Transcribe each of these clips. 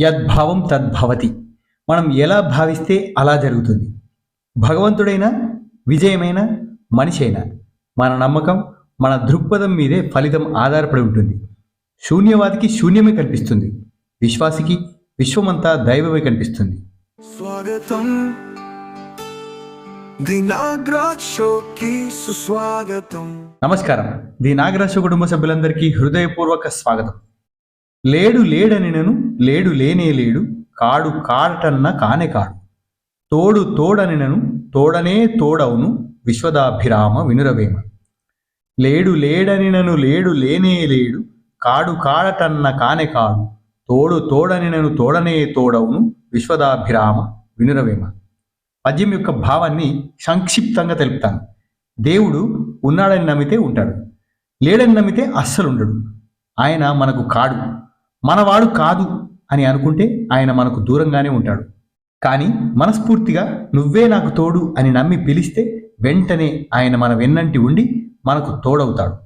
యద్భావం తద్భవతి. మనం ఎలా భావిస్తే అలా జరుగుతుంది. భగవంతుడైనా విజయమైన మనిషి అయినా మన నమ్మకం మన దృక్పథం మీదే ఫలితం ఆధారపడి ఉంటుంది. శూన్యవాదికి శూన్యమే కనిపిస్తుంది. విశ్వాసికి విశ్వమంతా దైవమే కనిపిస్తుంది. స్వాగతం. సుస్వాగతం. నమస్కారం. ది నాగరాజ కుటుంబ సభ్యులందరికీ హృదయపూర్వక స్వాగతం. లేడు లేడనినను లేడు లేనే లేడు కాడు కాడటన్న కానే కాడు. తోడు తోడనినను తోడనే తోడవును విశ్వదాభిరామ వినురవేమ. లేడు లేడనినను లేడు లేనే లేడు కాడు కాడటన్న కానే కాడు తోడు తోడనినను తోడనే తోడవును విశ్వదాభిరామ వినురవేమ. పద్యం యొక్క భావాన్ని సంక్షిప్తంగా తెలుపుతాను. దేవుడు ఉన్నాడని నమ్మితే ఉంటాడు లేడని నమ్మితే అస్సలు ఉండడు ఆయన మనకు కాడు. మనవాడు కాదు అని అనుకుంటే ఆయన మనకు దూరంగానే ఉంటాడు. కానీ మనస్ఫూర్తిగా నువ్వే నాకు తోడు అని నమ్మి పిలిస్తే వెంటనే ఆయన మన వెన్నంటి ఉండి మనకు తోడవుతాడు.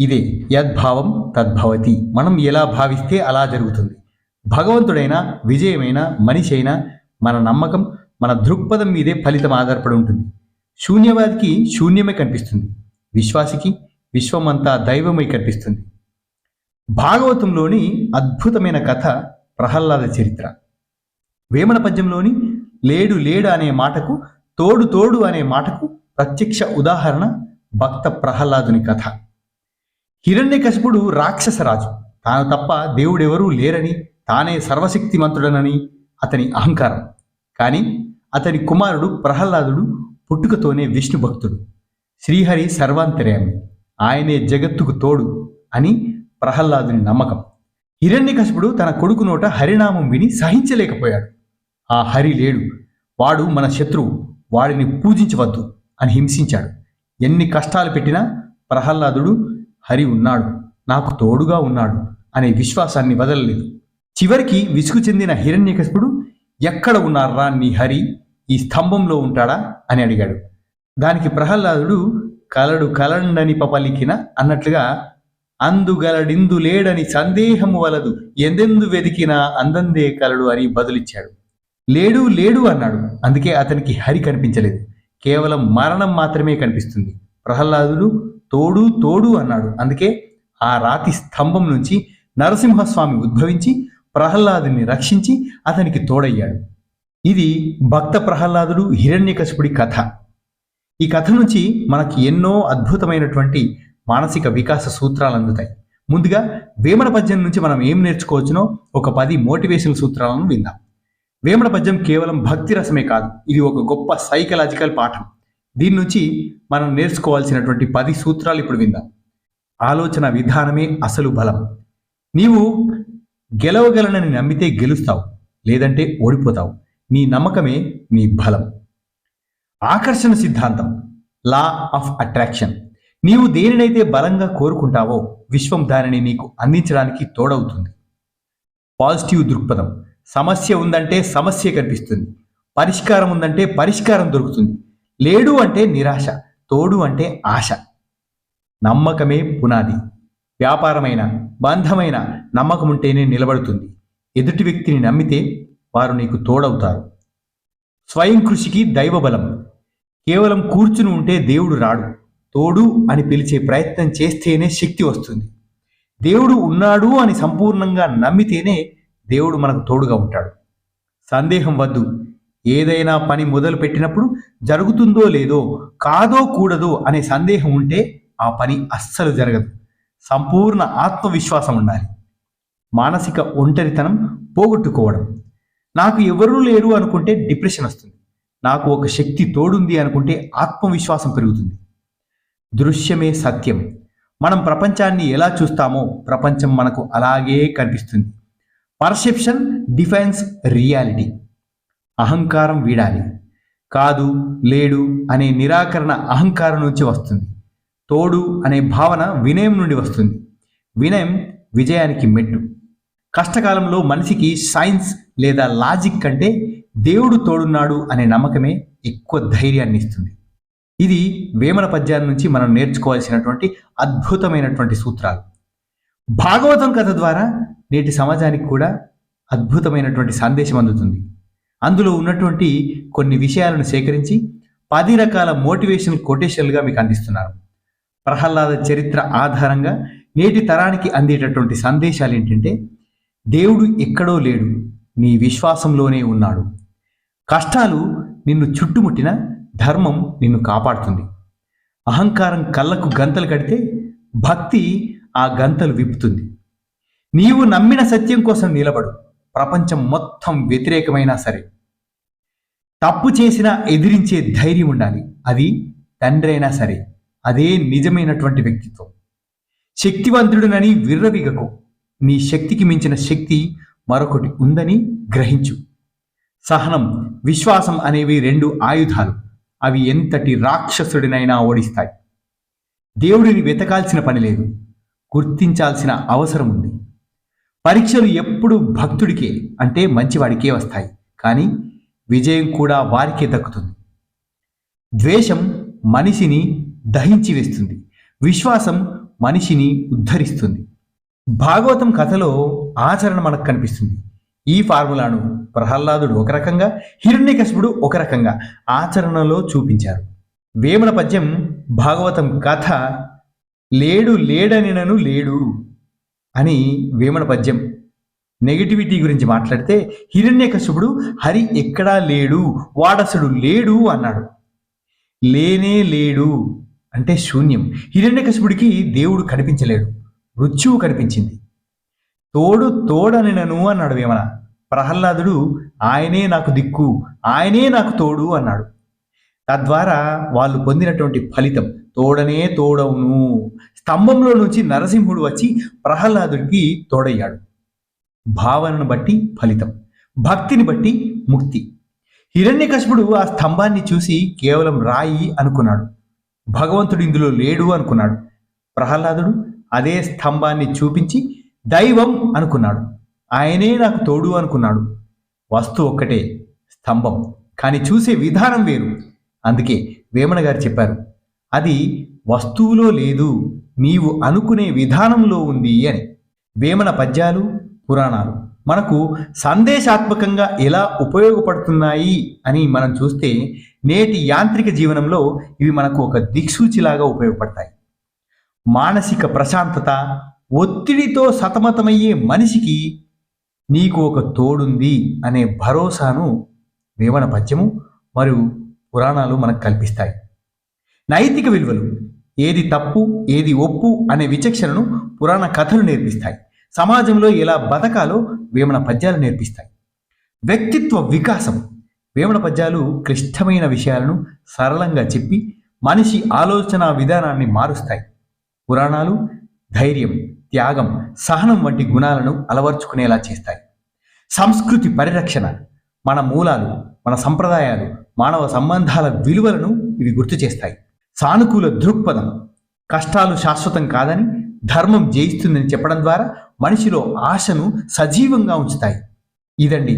ఇదే యద్భావం తద్భవతి. మనం ఎలా భావిస్తే అలా జరుగుతుంది. భగవంతుడైనా విజయమైన మనిషి అయినా మన నమ్మకం మన దృక్పథం మీదే ఫలితం ఆధారపడి ఉంటుంది. శూన్యవాదికి శూన్యమే కనిపిస్తుంది. విశ్వాసికి విశ్వమంతా దైవమై కనిపిస్తుంది. భాగవతంలోని అద్భుతమైన కథ ప్రహ్లాద చరిత్ర. వేమన పద్యంలోని లేడు లేడు అనే మాటకు తోడు తోడు అనే మాటకు ప్రత్యక్ష ఉదాహరణ భక్త ప్రహ్లాదుని కథ. హిరణ్యకశిపుడు రాక్షసరాజు తాను తప్ప దేవుడెవరూ లేరని తానే సర్వశక్తిమంతుడనని అతని అహంకారం. కానీ అతని కుమారుడు ప్రహ్లాదుడు పుట్టుకతోనే విష్ణు భక్తుడు శ్రీహరి సర్వాంతర్యామి. ఆయనే జగత్తుకు తోడు అని ప్రహ్లాదుని నమ్మకం. హిరణ్యకశిపుడు తన కొడుకు నోట హరినామం విని సహించలేకపోయాడు. ఆ హరి లేడు. వాడు మన శత్రువు. వాడిని పూజించవద్దు అని హింసించాడు. ఎన్ని కష్టాలు పెట్టినా ప్రహ్లాదుడు హరి ఉన్నాడు. నాకు తోడుగా ఉన్నాడు అనే విశ్వాసాన్ని వదలలేదు. చివరికి విసుగు చెందిన హిరణ్యకశిపుడు ఎక్కడ ఉన్నారా నీ హరి? ఈ స్తంభంలో ఉంటాడా? అని అడిగాడు. దానికి ప్రహ్లాదుడు కలడు కలండని పలికిన అన్నట్లుగా అందుగలడిందు లేడని సందేహము వలదు. ఎందెందు వెతికినా అందందే కలడు అని బదులిచ్చాడు. లేడు లేడు అన్నాడు. అందుకే అతనికి హరి కనిపించలేదు. కేవలం మరణం మాత్రమే కనిపిస్తుంది. ప్రహ్లాదుడు తోడు తోడు అన్నాడు. అందుకే ఆ రాతి స్తంభం నుంచి నరసింహస్వామి ఉద్భవించి ప్రహ్లాదుని రక్షించి అతనికి తోడయ్యాడు. ఇది భక్త ప్రహ్లాదుడు హిరణ్యకశిపుడి కథ. ఈ కథ నుంచి మనకి ఎన్నో అద్భుతమైనటువంటి మానసిక వికాస సూత్రాలు అందుతాయి. ముందుగా వేమన పద్యం నుంచి మనం ఏం నేర్చుకోవచ్చునో ఒక పది మోటివేషనల్ సూత్రాలను విందాం. వేమన పద్యం కేవలం భక్తి రసమే కాదు ఇది ఒక గొప్ప సైకలాజికల్ పాఠం. దీని నుంచి మనం నేర్చుకోవాల్సినటువంటి పది సూత్రాలు ఇప్పుడు విందాం. ఆలోచన విధానమే అసలు బలం. నీవు గెలవగలనని నమ్మితే గెలుస్తావు లేదంటే ఓడిపోతావు. నీ నమ్మకమే నీ బలం. ఆకర్షణ సిద్ధాంతం లా ఆఫ్ అట్రాక్షన్ నీవు దేనినైతే బలంగా కోరుకుంటావో విశ్వం దానిని నీకు అందించడానికి తోడవుతుంది. పాజిటివ్ దృక్పథం. సమస్య ఉందంటే సమస్య కనిపిస్తుంది. పరిష్కారం ఉందంటే పరిష్కారం దొరుకుతుంది. లేడు అంటే నిరాశ తోడు అంటే ఆశ. నమ్మకమే పునాది. వ్యాపారమైన బంధమైన నమ్మకం ఉంటేనే నిలబడుతుంది. ఎదుటి వ్యక్తిని నమ్మితే వారు నీకు తోడవుతారు. స్వయం కృషికి దైవబలం. కేవలం కూర్చుని ఉంటే దేవుడు రాడు. తోడు అని పిలిచే ప్రయత్నం చేస్తేనే శక్తి వస్తుంది. దేవుడు ఉన్నాడు అని సంపూర్ణంగా నమ్మితేనే దేవుడు మనకు తోడుగా ఉంటాడు. సందేహం వద్దు. ఏదైనా పని మొదలు పెట్టినప్పుడు జరుగుతుందో లేదో కాదో కూడదో అనే సందేహం ఉంటే ఆ పని అస్సలు జరగదు. సంపూర్ణ ఆత్మవిశ్వాసం ఉండాలి. మానసిక ఒంటరితనం పోగొట్టుకోవడం. నాకు ఎవరూ లేరు అనుకుంటే డిప్రెషన్ వస్తుంది. నాకు ఒక శక్తి తోడుంది అనుకుంటే ఆత్మవిశ్వాసం పెరుగుతుంది. దృశ్యమే సత్యం. మనం ప్రపంచాన్ని ఎలా చూస్తామో ప్రపంచం మనకు అలాగే కనిపిస్తుంది. Perception defines reality. అహంకారం వీడాలి. కాదు లేడు అనే నిరాకరణ అహంకారం నుంచి వస్తుంది. తోడు అనే భావన వినయం నుండి వస్తుంది. వినయం విజయానికి మెట్టు. కష్టకాలంలో మనిషికి సైన్స్ లేదా లాజిక్ కంటే దేవుడు తోడున్నాడు అనే నమ్మకమే ఎక్కువ ధైర్యాన్ని ఇస్తుంది. ఇది వేమన పద్యాల నుంచి మనం నేర్చుకోవాల్సినటువంటి అద్భుతమైనటువంటి సూత్రాలు. భాగవతం కథ ద్వారా నేటి సమాజానికి కూడా అద్భుతమైనటువంటి సందేశం అందుతుంది. అందులో ఉన్నటువంటి కొన్ని విషయాలను సేకరించి పది రకాల మోటివేషనల్ కొటేషన్లుగా మీకు అందిస్తున్నారు. ప్రహ్లాద చరిత్ర ఆధారంగా నేటి తరానికి అందేటటువంటి సందేశాలు ఏంటంటే దేవుడు ఎక్కడో లేడు నీ విశ్వాసంలోనే ఉన్నాడు. కష్టాలు నిన్ను చుట్టుముట్టిన ధర్మం నిన్ను కాపాడుతుంది. అహంకారం కళ్ళకు గంతలు కడితే భక్తి ఆ గంతలు విప్పుతుంది. నీవు నమ్మిన సత్యం కోసం నిలబడు. ప్రపంచం మొత్తం వ్యతిరేకమైనా సరే. తప్పు చేసినా ఎదిరించే ధైర్యం ఉండాలి. అది తండ్రి అయినా సరే. అదే నిజమైనటువంటి వ్యక్తిత్వం. శక్తివంతుడునని విర్రవిగకు. నీ శక్తికి మించిన శక్తి మరొకటి ఉందని గ్రహించు. సహనం విశ్వాసం అనేవి రెండు ఆయుధాలు. అవి ఎంతటి రాక్షసుడినైనా ఓడిస్తాయి. దేవుడిని వెతకాల్సిన పని లేదు. గుర్తించాల్సిన అవసరం ఉంది. పరీక్షలు ఎప్పుడు భక్తుడికే అంటే మంచివాడికే వస్తాయి. కానీ విజయం కూడా వారికే దక్కుతుంది. ద్వేషం మనిషిని దహించి వేస్తుంది. విశ్వాసం మనిషిని ఉద్ధరిస్తుంది. భాగవతం కథలో ఆచరణ మనకు కనిపిస్తుంది. ఈ ఫార్ములాను ప్రహ్లాదుడు ఒక రకంగా హిరణ్యకశిపుడు ఒక రకంగా ఆచరణలో చూపించారు. వేమన పద్యం భాగవతం కథ లేడు లేడనినను లేడు అని వేమన పద్యం నెగిటివిటీ గురించి మాట్లాడితే హిరణ్యకశిపుడు హరి ఎక్కడా లేడు? వాడసుడు లేడు అన్నాడు. లేనే లేడు అంటే శూన్యం. హిరణ్యకశుడికి దేవుడు కనిపించలేడు. మృత్యువు కనిపించింది. తోడు తోడనినను అన్నాడు వేమన ప్రహ్లాదుడు ఆయనే నాకు దిక్కు ఆయనే నాకు తోడు అన్నాడు. తద్వారా వాళ్ళు పొందినటువంటి ఫలితం తోడనే తోడవును. స్తంభంలో నుంచి నరసింహుడు వచ్చి ప్రహ్లాదుడికి తోడయ్యాడు. భావనను బట్టి ఫలితం భక్తిని బట్టి ముక్తి. హిరణ్యకశపుడు ఆ స్తంభాన్ని చూసి కేవలం రాయి అనుకున్నాడు. భగవంతుడు ఇందులో లేడు అనుకున్నాడు. ప్రహ్లాదుడు అదే స్తంభాన్ని చూపించి దైవం అనుకున్నాడు. ఆయనే నాకు తోడు అనుకున్నాడు. వస్తు ఒక్కటే స్తంభం. కానీ చూసే విధానం వేరు. అందుకే వేమన గారు చెప్పారు అది వస్తువులో లేదు నీవు అనుకునే విధానంలో ఉంది అని. వేమన పద్యాలు పురాణాలు. మనకు సందేశాత్మకంగా ఎలా ఉపయోగపడుతున్నాయి అని మనం చూస్తే నేటి యాంత్రిక జీవనంలో ఇవి మనకు ఒక దిక్సూచిలాగా ఉపయోగపడతాయి. మానసిక ప్రశాంతత ఒత్తిడితో సతమతమయ్యే మనిషికి నీకు ఒక తోడుంది అనే భరోసాను వేమన పద్యము మరియు పురాణాలు మనకు కల్పిస్తాయి. నైతిక విలువలు ఏది తప్పు ఏది ఒప్పు అనే విచక్షణను పురాణ కథలు నేర్పిస్తాయి. సమాజంలో ఎలా బతకాలో వేమన పద్యాలు నేర్పిస్తాయి. వ్యక్తిత్వ వికాసం వేమన పద్యాలు క్లిష్టమైన విషయాలను సరళంగా చెప్పి మనిషి ఆలోచన విధానాన్ని మారుస్తాయి. పురాణాలు ధైర్యం త్యాగం సహనం వంటి గుణాలను అలవర్చుకునేలా చేస్తాయి. సంస్కృతి పరిరక్షణ మన మూలాలు మన సంప్రదాయాలు మానవ సంబంధాల విలువలను ఇవి గుర్తు చేస్తాయి. సానుకూల దృక్పథం కష్టాలు శాశ్వతం కాదని ధర్మం జయిస్తుందని చెప్పడం ద్వారా మనిషిలో ఆశను సజీవంగా ఉంచుతాయి. ఇదండి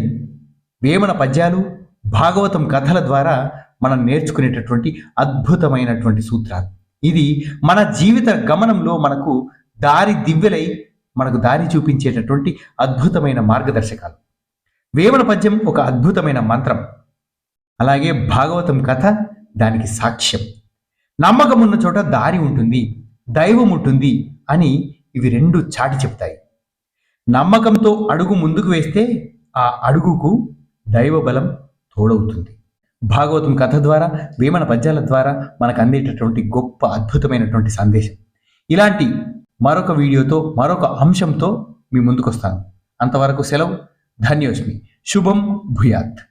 వేమన పద్యాలు భాగవతం కథల ద్వారా మనం నేర్చుకునేటటువంటి అద్భుతమైనటువంటి సూత్రాలు. ఇది మన జీవిత గమనంలో మనకు దారి దివ్యలై మనకు దారి చూపించేటటువంటి అద్భుతమైన మార్గదర్శకాలు. వేమన పద్యం ఒక అద్భుతమైన మంత్రం. అలాగే భాగవతం కథ దానికి సాక్ష్యం. నమ్మకం ఉన్న చోట దారి ఉంటుంది దైవం ఉంటుంది అని ఇవి రెండు చాటి చెప్తాయి. నమ్మకంతో అడుగు ముందుకు వేస్తే ఆ అడుగుకు దైవ బలం తోడవుతుంది. భాగవతం కథ ద్వారా వేమన పద్యాల ద్వారా మనకు అందేటటువంటి గొప్ప అద్భుతమైనటువంటి సందేశం. ఇలాంటి మరొక వీడియోతో మరొక అంశంతో మీ ముందుకు వస్తాను అంతవరకు సెలవు. ధన్యోస్మి. శుభం భూయాత్.